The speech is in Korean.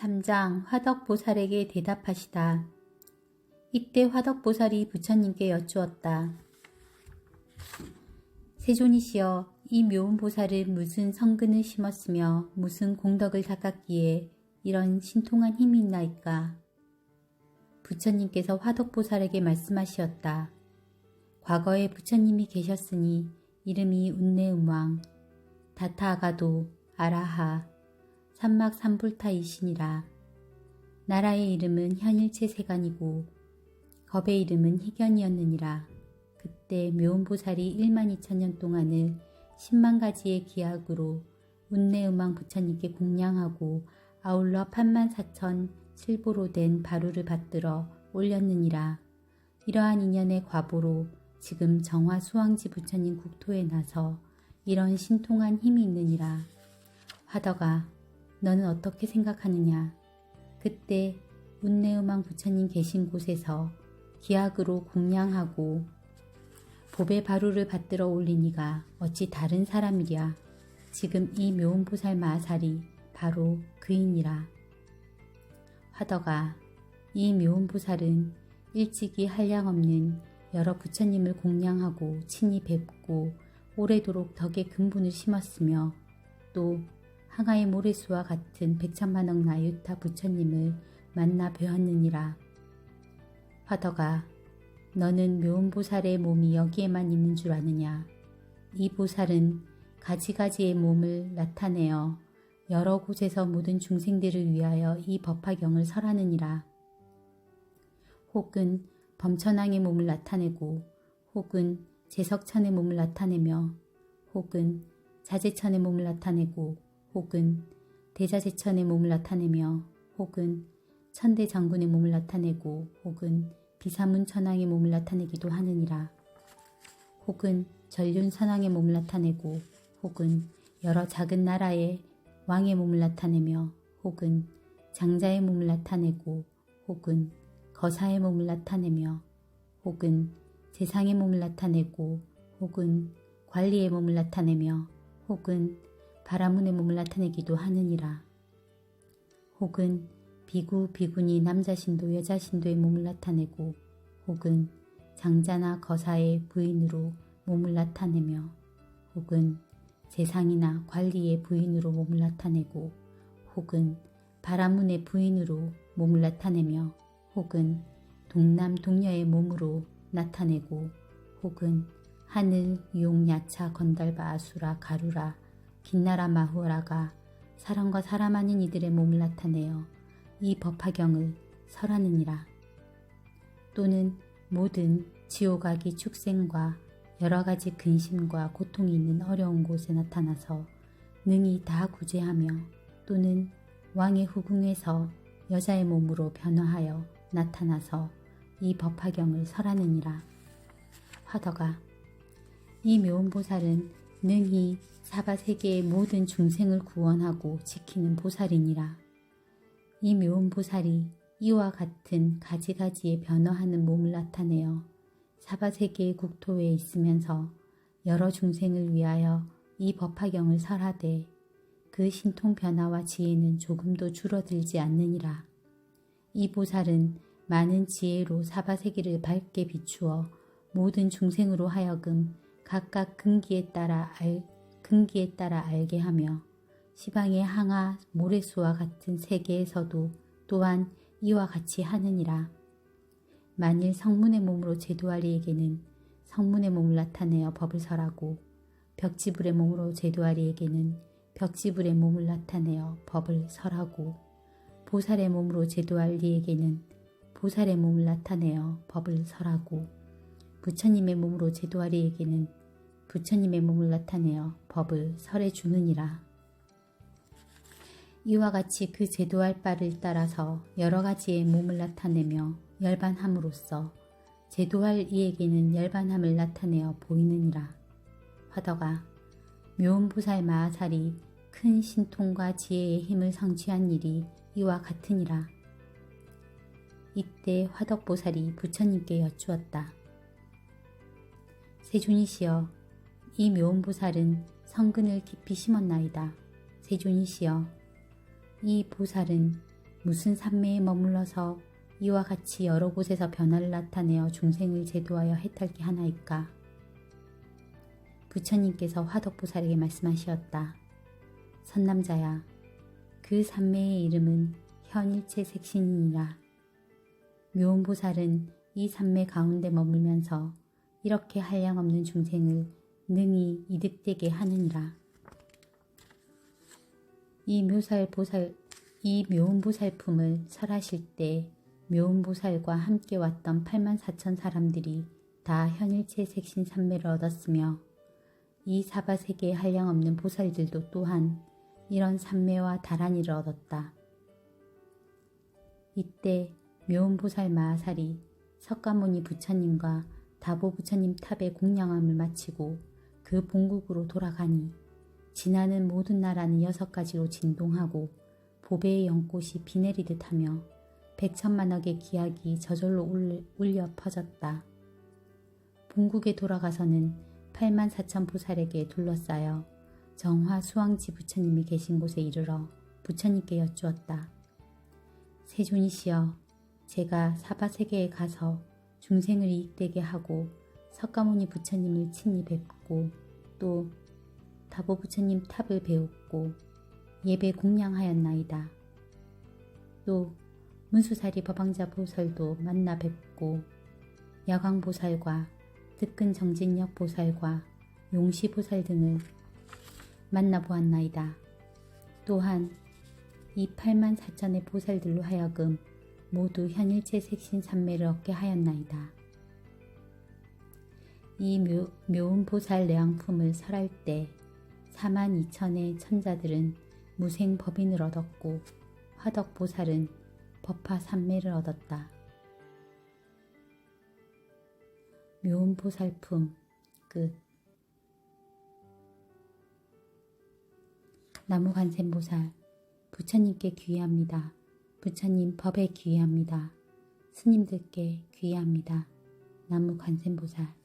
3장 화덕보살에게 대답하시다. 이때 화덕보살이 부처님께 여쭈었다. 세존이시여 이 묘운보살은 무슨 성근을 심었으며 무슨 공덕을 닦았기에 이런 신통한 힘이 있나이까. 부처님께서 화덕보살에게 말씀하시었다. 과거에 부처님이 계셨으니 이름이 운내음왕, 다타아가도, 아라하, 삼막삼불타이시니라. 나라의 이름은 현일체 세간이고 겁의 이름은 희견이었느니라. 그때 묘운보살이 1만 2천년 동안을 10만 가지의 기약으로 운내음왕 부처님께 공양하고 아울러 8만 4천 실보로 된 바루를 받들어 올렸느니라. 이러한 인연의 과보로 지금 정화 수왕지 부처님 국토에 나서 이런 신통한 힘이 있느니라. 화덕아, 너는 어떻게 생각하느냐? 그때 운내음왕 부처님 계신 곳에서 기약으로 공양하고 보배 바루를 받들어 올리니가 어찌 다른 사람이랴. 지금 이 묘운보살 마살이 바로 그이니라. 화덕아, 이 묘운보살은 일찍이 한량없는 여러 부처님을 공양하고 친히 뵙고 오래도록 덕의 근본을 심었으며 또 항아의 모래수와 같은 백천만억 나유타 부처님을 만나 뵈었느니라. 화덕아, 너는 묘운보살의 몸이 여기에만 있는 줄 아느냐? 이 보살은 가지가지의 몸을 나타내어 여러 곳에서 모든 중생들을 위하여 이 법화경을 설하느니라. 혹은 범천왕의 몸을 나타내고 혹은 제석천의 몸을 나타내며 혹은 자제천의 몸을 나타내고 혹은 대자제천의 몸을 나타내며 혹은 천대 장군의 몸을 나타내고 혹은 비사문 천왕의 몸을 나타내기도 하느니라. 혹은 전륜 선왕의 몸을 나타내고 혹은 여러 작은 나라의 왕의 몸을 나타내며 혹은 장자의 몸을 나타내고 혹은 거사의 몸을 나타내며 혹은 재상의 몸을 나타내고 혹은 관리의 몸을 나타내며 혹은 바라문의 몸을 나타내기도 하느니라. 혹은 비구, 비구니 남자신도 여자신도의 몸을 나타내고 혹은 장자나 거사의 부인으로 몸을 나타내며 혹은 재상이나 관리의 부인으로 몸을 나타내고 혹은 바라문의 부인으로 몸을 나타내며 혹은 동남 동녀의 몸으로 나타내고 혹은 하늘, 용, 야차, 건달바, 아수라, 가루라, 빛나라, 마후라가 사람과 사람 아닌 이들의 몸을 나타내어 이 법화경을 설하느니라. 또는 모든 지옥악이 축생과 여러 가지 근심과 고통이 있는 어려운 곳에 나타나서 능히 다 구제하며 또는 왕의 후궁에서 여자의 몸으로 변화하여 나타나서 이 법화경을 설하느니라. 화덕아, 이 묘운보살은 능히 사바 세계의 모든 중생을 구원하고 지키는 보살이니라. 이 묘운보살이 이와 같은 가지가지의 변화하는 몸을 나타내어 사바 세계의 국토에 있으면서 여러 중생을 위하여 이 법화경을 설하되 그 신통 변화와 지혜는 조금도 줄어들지 않느니라. 이 보살은 많은 지혜로 사바세계를 밝게 비추어 모든 중생으로 하여금 각각 근기에 따라 알, 근기에 따라 알게 하며 시방의 항아 모래수와 같은 세계에서도 또한 이와 같이 하느니라. 만일 성문의 몸으로 제도할 이에게는 성문의 몸을 나타내어 법을 설하고 벽지불의 몸으로 제도할 이에게는 벽지불의 몸을 나타내어 법을 설하고 보살의 몸으로 제도할 이에게는 보살의 몸을 나타내어 법을 설하고 부처님의 몸으로 제도할 이에게는 부처님의 몸을 나타내어 법을 설해 주느니라. 이와 같이 그 제도할 바를 따라서 여러 가지의 몸을 나타내며 열반함으로써 제도할 이에게는 열반함을 나타내어 보이느니라. 화덕아, 묘음보살 마하살이 큰 신통과 지혜의 힘을 성취한 일이 이와 같으니라. 이때 화덕보살이 부처님께 여쭈었다. 세존이시여, 이 묘음보살은 성근을 깊이 심었나이다. 세존이시여, 이 보살은 무슨 산매에 머물러서 이와 같이 여러 곳에서 변화를 나타내어 중생을 제도하여 해탈 게 하나이까? 부처님께서 화덕보살에게 말씀하시었다. 선남자야, 그 산매의 이름은 현일체 색신이니라. 묘운보살은 이 산매 가운데 머물면서 이렇게 한량없는 중생을 능히 이득되게 하느니라. 이 묘살 보살, 이 묘운 보살품을 설하실 때 묘운 보살과 함께 왔던 8만 4천 사람들이 다 현일체 색신 산매를 얻었으며 이 사바세계에 한량없는 보살들도 또한 이런 산매와 다란이를 얻었다. 이때 묘운 보살 마하살이 석가모니 부처님과 다보 부처님 탑의 공양함을 마치고 그 본국으로 돌아가니 지나는 모든 나라는 여섯 가지로 진동하고 보배의 연꽃이 비 내리듯 하며 백천만억의 기약이 저절로 울- 울려 퍼졌다. 본국에 돌아가서는 8만 4천 보살에게 둘러싸여 정화 수왕지 부처님이 계신 곳에 이르러 부처님께 여쭈었다. 세존이시여, 제가 사바세계에 가서 중생을 이익되게 하고 석가모니 부처님을 친히 뵙고 또 다보 부처님 탑을 배웠고 예배 공양하였나이다. 또 문수사리 법왕자 보살도 만나 뵙고 야광 보살과 득근 정진력 보살과 용시 보살 등을 만나 보았나이다. 또한 이 8만 4천의 보살들로 하여금 모두 현일체 색신 산매를 얻게 하였나이다. 이 묘, 묘운 보살 내왕품을 설할 때 4만 2천의 천자들은 무생 법인을 얻었고 화덕 보살은 법화 산매를 얻었다. 묘운 보살품 끝 나무관세음보살 부처님께 귀의합니다. 부처님 법에 귀의합니다. 스님들께 귀의합니다. 나무관세음보살